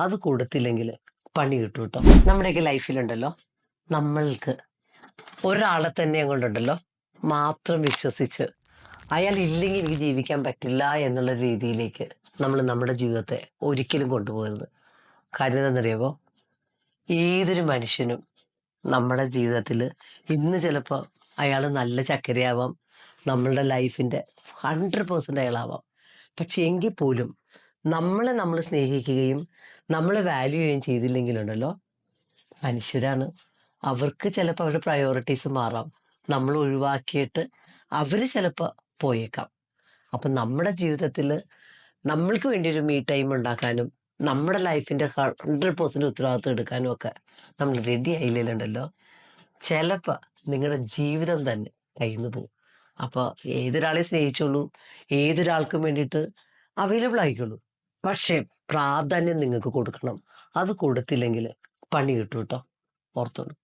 അത് കൊടുത്തില്ലെങ്കിൽ പണി കിട്ടും കേട്ടോ നമ്മുടെയൊക്കെ ലൈഫിലുണ്ടല്ലോ. നമ്മൾക്ക് ഒരാളെ തന്നെ കൊണ്ടുണ്ടല്ലോ മാത്രം വിശ്വസിച്ച് അയാൾ ഇല്ലെങ്കിൽ എനിക്ക് ജീവിക്കാൻ പറ്റില്ല എന്നുള്ള രീതിയിലേക്ക് നമ്മൾ നമ്മുടെ ജീവിതത്തെ ഒരിക്കലും കൊണ്ടുപോകരുത്. കാര്യം എന്താണെന്നറിയാമോ ഏതൊരു മനുഷ്യനും നമ്മുടെ ജീവിതത്തിൽ ഇന്ന് ചിലപ്പോൾ അയാൾ നല്ല ചക്കരയാവാം. നമ്മളുടെ ലൈഫിന്റെ ഹൺഡ്രഡ് പേഴ്സന്റ് അയാളാവാം. പക്ഷെ എങ്കിൽ പോലും നമ്മളെ നമ്മൾ സ്നേഹിക്കുകയും നമ്മളെ വാല്യൂ ചെയ്യുകയും ചെയ്തില്ലെങ്കിലുണ്ടല്ലോ മനുഷ്യരാണ്. അവർക്ക് ചിലപ്പോൾ അവരുടെ പ്രയോറിറ്റീസ് മാറാം. നമ്മൾ ഒഴിവാക്കിയിട്ട് അവർ ചിലപ്പോൾ പോയേക്കാം. അപ്പം നമ്മുടെ ജീവിതത്തിൽ നമ്മൾക്ക് വേണ്ടി ഒരു മീ ടൈം ഉണ്ടാക്കാനും നമ്മുടെ ലൈഫിന്റെ ഹൺഡ്രഡ് പേഴ്സന്റ് ഉത്തരവാദിത്വം എടുക്കാനും ഒക്കെ നമ്മൾ റെഡി ആയില്ലുണ്ടല്ലോ ചിലപ്പോൾ നിങ്ങളുടെ ജീവിതം തന്നെ കയ്യിൽ നിന്ന് പോകും അപ്പോൾ ഏതൊരാളെ സ്നേഹിച്ചോളൂ ഏതൊരാൾക്കും വേണ്ടിയിട്ട് അവൈലബിൾ ആയിക്കോളൂ. പക്ഷേ പ്രാധാന്യം നിങ്ങൾക്ക് കൊടുക്കണം. അത് കൊടുത്തില്ലെങ്കിൽ പണി കിട്ടും കേട്ടോ ഓർത്തോളൂ.